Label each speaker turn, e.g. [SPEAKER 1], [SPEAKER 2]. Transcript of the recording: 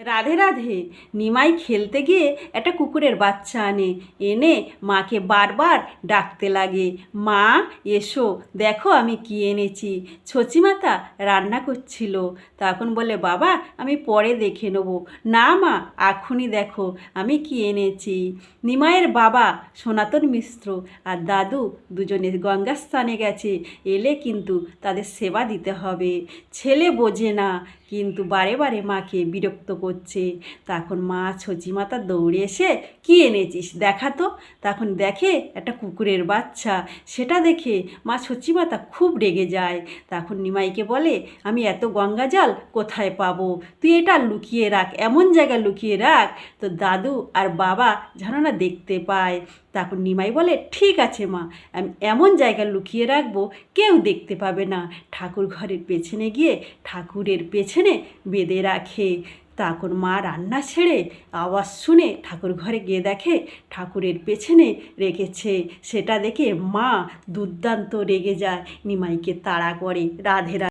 [SPEAKER 1] রাধে রাধে, নিমাই খেলতে গিয়ে একটা কুকুরের বাচ্চা আনে। এনে মাকে বারবার ডাকতে লাগে, মা, এসো, দেখো আমি কি এনেছি। ছচিমাতা রান্না করছিল। তখন বলে, বাবা, আমি পরে দেখে নেব। না মা, এখনই দেখো, আমি কি এনেছি? নিমাইয়ের বাবা সনাতন মিশ্র আর দাদু দুজনে গঙ্গা স্থানে গেছে। এলে কিন্তু তাদের সেবা দিতে হবে। ছেলে বোঝে না, কিন্তু বারে বারে মাকে বিরক্ত করছে। তখন মা ছচিমাতা দৌড়ে এসে, কি এনেছিস? দেখা তো। তখন দেখে একটা কুকুরের বাচ্চা। সেটা দেখে মা ছচিমাতা খুব রেগে যায়। তখন নিমাইকে বলে, আমি এত গঙ্গা জল কোথায় পাবো? তুই এটা লুকিয়ে রাখ, এমন জায়গায় লুকিয়ে রাখ। তো দাদু আর বাবা যেন না দেখতে পায়। তখন নিমাই বলে, ঠিক আছে মা, আমি এমন জায়গা লুকিয়ে রাখব, কেউ দেখতে পাবে না। ঠাকুর ঘরের পেছনে গিয়ে ঠাকুরের পেছনে বেঁধে রাখে। তখন মা রান্না ছেড়ে আওয়াজ শুনে ঠাকুর ঘরে গিয়ে দেখে, ঠাকুরের পেছনে রেখেছে। সেটা দেখে মা দুর্দান্ত রেগে যায়। নিমাইকে তাড়া করে রাধে।